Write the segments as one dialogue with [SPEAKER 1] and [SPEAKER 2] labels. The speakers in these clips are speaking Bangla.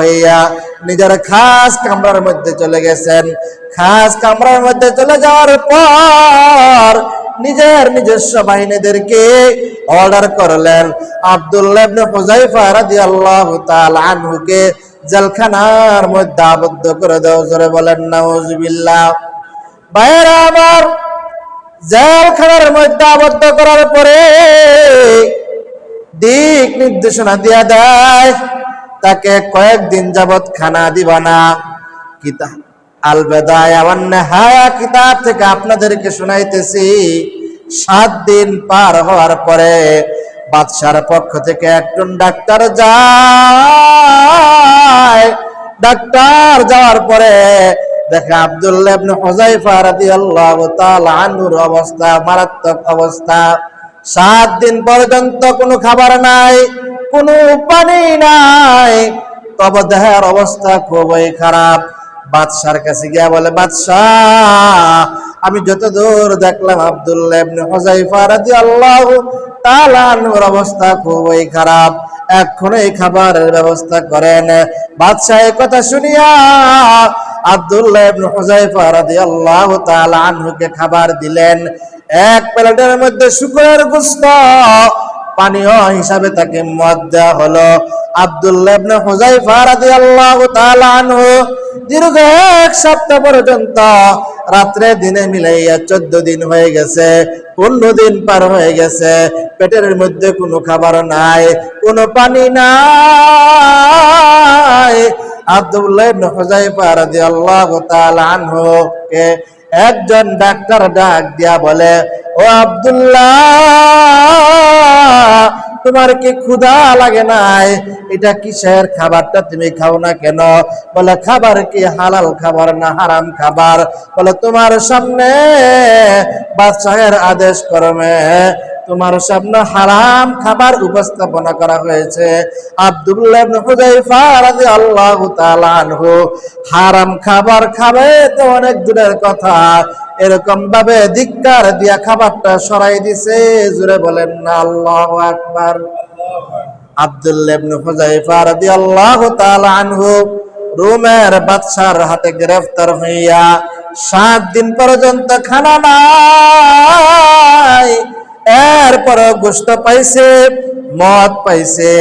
[SPEAKER 1] হইয়া নিজের খাস কামরার মধ্যে চলে গেছেন। খাস কামরার মধ্যে চলে যাওয়ার পর নিজের নিজস্ব বাহিনীদেরকে অর্ডার করলেন আব্দুল্লাহ আনহুকে জেলখানার মধ্যে আবদ্ধ করে দেওয়া। জোরে বলেন, নাউজুবিল্লাহ। বাইরে আমার, জেলখানার মধ্যে আবদ্ধ করার পরে দিক নির্দেশনা দিয়া দেয়। তাকে কয়েকদিন যাবৎ খানা দিবা না। কিতাব আল বেদায় নেহায়া কিতাব থেকে আপনাদেরকে শোনাইতেছি, সাত দিন পার হওয়ার পরে বাদশার পক্ষ থেকে একজন ডাক্তার যায়। ডাক্তার যাওয়ার পরে দেখে আব্দুল্লাহ ইবনে হুযাইফা রাদিয়াল্লাহু তাআলা আনহুর অবস্থা, মারাত্মক অবস্থা। সাত দিন পর্যন্ত কোনো খাবার নাই। কোনো পানি নাই। তবে দেহের অবস্থা খুবই খারাপ। বাদশার কাছে গিয়া বলে, বাদশাহ, আমি যতদূর দেখলাম আব্দুল্লাহ ইবনে হুযাইফা রাদিয়াল্লাহু তাআলা অবস্থা খুবই খারাপ। এখনই খাবারের ব্যবস্থা করেন। বাদশাহ কথা শুনিয়া আব্দুল্লাহ ইবনে হুযাইফা রাদিয়াল্লাহু তাআলা আনহুকে খাবার দিলেন। এক প্লেটের মধ্যে শুকরের গোশত পানীয় হিসাবে তাকে মদ দেওয়া হলো। আব্দুল্লাহ ইবনে হুযাইফা রাদিয়াল্লাহু তাআলা আনহু দীর্ঘ এক সপ্তাহ পর্যন্ত রাত্রে দিনে মিলাইয়া চোদ্দ দিন হয়ে গেছে, পনেরো দিন পার হয়ে গেছে। পেটের মধ্যে কোনো খাবার নাই, কোনো পানি নাই। আব্দুল্লাহ ইবনে হুযাইফা রাদিয়াল্লাহু তাআলা আনহু কে একজন ডাক্তার ডাক দিয়া বলে ও আবদুল্লাহ, তোমার কি ক্ষুধা লাগে নাই? এটা কিসের খাবারটা তুমি খাও না কেন? বলে, খাবার কি হালাল খাবার না হারাম খাবার? বলে, তোমার সামনে বাদশাহের আদেশ করমে তোমার সামনে হারাম খাবার উপস্থাপনা করা হয়েছে। আনহু, হারাম খাবার খাবে তো অনেক দূরের কথা। এরকম ভাবে ধিক্কার দিয়া খাবারটা সরাই দিছে জুড়ে বলেন না, আল্লাহু আকবার। আনহু, রোমের বাদশার হাতে গ্রেফতার হইয়া সাত দিন পর্যন্ত খানা নাই। এরপর গোস্ত পাইছে, মদ পাইছে।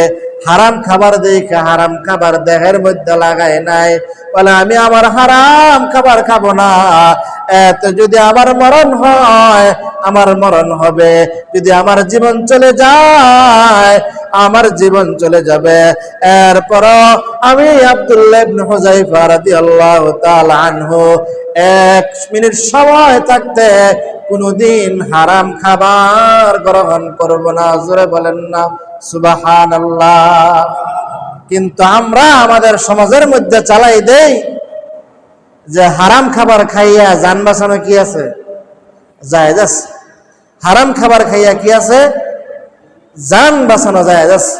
[SPEAKER 1] হারাম খাবার দেখে হারাম খাবার দেহের মধ্যে লাগায় নাই। বলে, আমি আমার হারাম খাবার খাব না। এত যদি আমার মরণ হয়, আমার মরণ হবে। যদি আমার জীবন চলে যায়, আমার জীবন চলে যাবে। এরপর আমি আব্দুল্লাহ হুযাইফা রাদিয়াল্লাহু তাআলা আনহু এক মিনিট সময় থাকতে কোনদিন হারাম খাবার গ্রহণ করব না। জোরে বলেন না, সুবহানাল্লাহ। কিন্তু আমরা আমাদের সমাজের মধ্যে চালাই দেই যে হারাম খাবার খাইয়া যান বাঁচানো কি আছে? জায়েজ আছে। হারাম খাবার খাইয়া কি আছে? যান বাঁচানো জায়েজ আছে।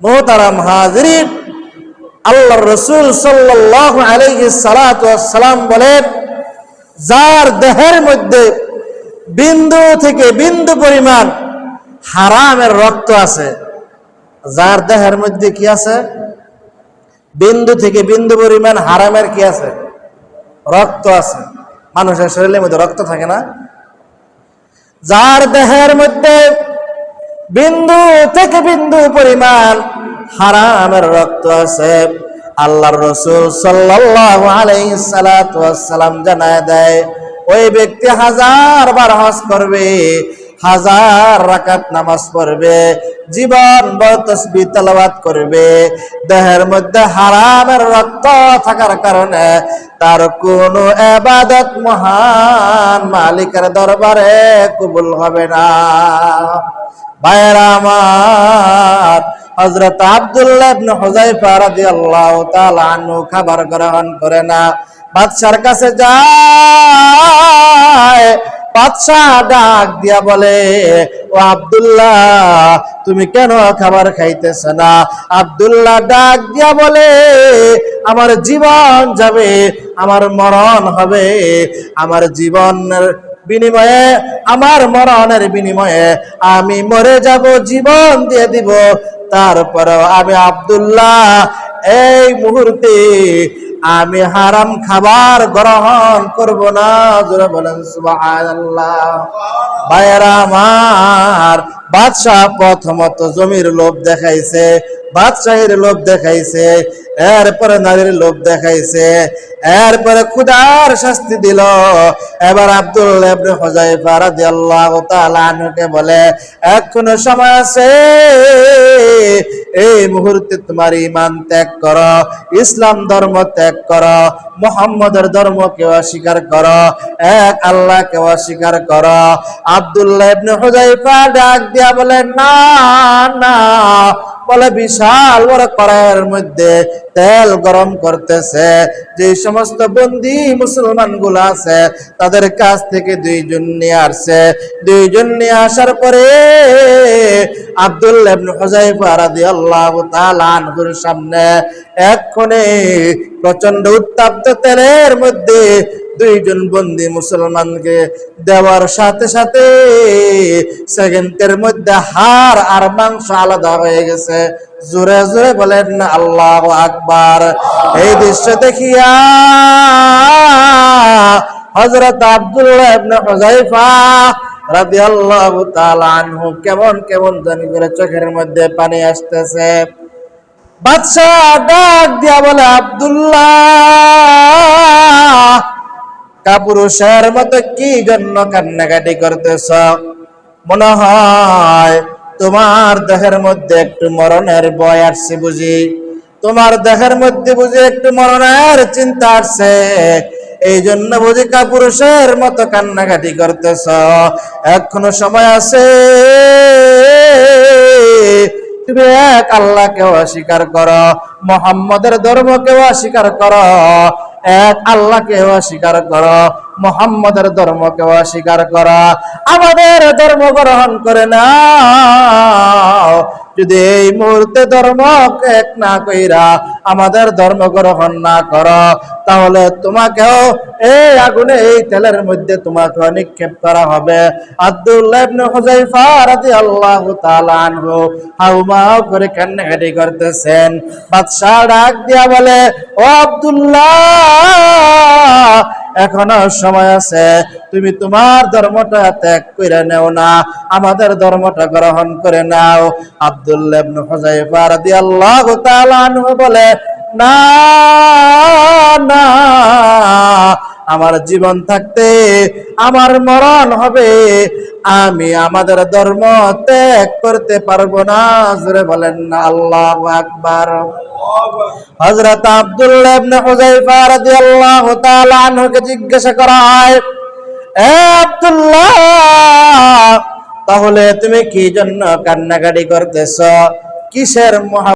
[SPEAKER 1] মোহতারাম হাজিরিন, আল্লাহর রসুল সাল্লাল্লাহু আলাইহি সালাম বলেন যার দেহের মধ্যে বিন্দু থেকে বিন্দু পরিমাণ হারামের রক্ত আছে, যার দেহের মধ্যে কি আছে? বিন্দু থেকে বিন্দু পরিমাণ হারামের কি আছে? রক্ত আছে। মানুষের শরীরের মধ্যে রক্ত থাকে না। যার দেহের মধ্যে বিন্দু থেকে বিন্দু পরিমাণ হারামের রক্ত আছে আল্লাহর রসুল সালাতু ওয়াসসালাম জানায় দেয়, ওই ব্যক্তি হাজার বার হজ করবে, হাজার রাকাত নামাজ পড়বে, জীবন তসবি তেলাওয়াত করবে, দেহের মধ্যে হারামের রক্ত থাকার কারণে তার কোনো এবাদত মহান মালিকের দরবারে কবুল হবে না। ভাইয়েরা আমার হযরত আব্দুল্লাহ খাবার গ্রহণ করে না। বাদশার কাছে যায়, বাদশাহ ডাক দিয়া বলে, ও আব্দুল্লাহ, তুমি কেন খাবার খাইতেছ না? আব্দুল্লাহ ডাক দিয়া বলে, আমার জীবন যাবে, আমার মরণ হবে। আমার জীবনের বিনিময়ে, আমার মরণের বিনিময়ে আমি মরে যাব, জীবন দিয়ে দিব। তারপরেও আমি আব্দুল্লাহ, এই মুহূর্তে আমি হারাম খাবার গ্রহণ করব না। জোরে বলেন, সুবহানাল্লাহ। ভাইয়েরা আমার, বাদশাহ প্রথমত জমির লোভ দেখাইছে, বাদশাহের লোভ দেখাইছে, এরপরে নারীর লোভ দেখাইছে। এরপরে খুদার শাস্তি দিল। এবার আব্দুল ইবনে হুযায়ফা রাদিয়াল্লাহু তাআলা বলে, এখনও সময় আছে। এই মুহূর্তে তোমার ইমান ত্যাগ করো, ইসলাম ধর্ম ত্যাগ করো, মোহাম্মদের ধর্মকে অস্বীকার করো, এক আল্লাহ আল্লাহকে অস্বীকার করো। আব্দুল্লাহ ইবনে হুযায়ফা ডাক দিয়া বলে, না না বলে বিশাল বড় কড়াইয়ের মধ্যে তেল গরম করতেছে। যে সমস্ত বন্দি মুসলমানগুলো আছে, তাদের কাছ থেকে দুইজন নিয়ে আসছে। দুইজন নিয়ে আসার পরে আব্দুল্লাহ ইবনে হুযায়ফা রাদিয়াল্লাহু তাআলা আনহুর সামনে এক্ষণে প্রচণ্ড উত্তাপ্ত তেলের মধ্যে দুইজন বন্দি মুসলমানকে দেওয়ার সাথে সাথে সেকেন্ডের মধ্যে হার আর মাংস আলাদা হয়ে গেছে। জোরে জোরে বলেন, আল্লাহ আকবার। এই দৃশ্য দেখিয়া হজরত আব্দুল্লাহ ইবনে হুযায়ফা রাদিয়াল্লাহু তাআলা আনহু কেমন কেমন জানি করে চোখের মধ্যে পানি আসতেছে। বাদশাহ ডাক দিয়া বলে, আব্দুল্লাহ কাপুরুষের মতো কি জন্য কান্নাকাটি করতেছ? মনে হয় তোমার দেহের মধ্যে একটু মরণের ভয় আসছে বুঝি। তোমার দেহের মধ্যে বুঝি একটু মরণের চিন্তা আসছে। এই জন্য বুঝি কাপুরুষের মতো কান্নাকাটি করতেছ। এখনও সময় আছে। তুমি এক আল্লাহকে অস্বীকার করো, মোহাম্মদের ধর্মকে অস্বীকার করো। এক আল্লাহকে অস্বীকার করো মোহাম্মদের ধর্মকে অস্বীকার করো আমাদের ধর্ম গ্রহণ করে নাও। যদি এই মুহূর্তে ধর্ম এক না কইরা আমাদের ধর্ম গ্রহণ না কর, তাহলে তোমাকেও এই আগুনে, এই তেলের মধ্যে তোমাকে নিক্ষেপ করা হবে। আব্দুল্লাহ ইবনে হুযায়ফা রাদিয়াল্লাহু তাআলা আনহু হাউমাউ করে কান্নাকাটি করতেছেন। বাদশাহ ডাক দিয়া বলে, ও আব্দুল্লাহ এখনও সময় আছে। তুমি তোমার ধর্মটা ত্যাগ করে নেও না, আমাদের ধর্মটা গ্রহণ করে নাও। আব্দুল্লাহ বলে, না না আমার জীবন থাকতে আমার মরণ হবে। আমি আমাদের ধর্ম ত্যাগ করতে পারব না। জোরে বলেন আল্লাহু আকবার। হযরত আব্দুল্লাহ ইবনে জিজ্ঞাসা করা হয় তাহলে তুমি কি জন্য কান্নাকাটি করতেছ? কিসের মহা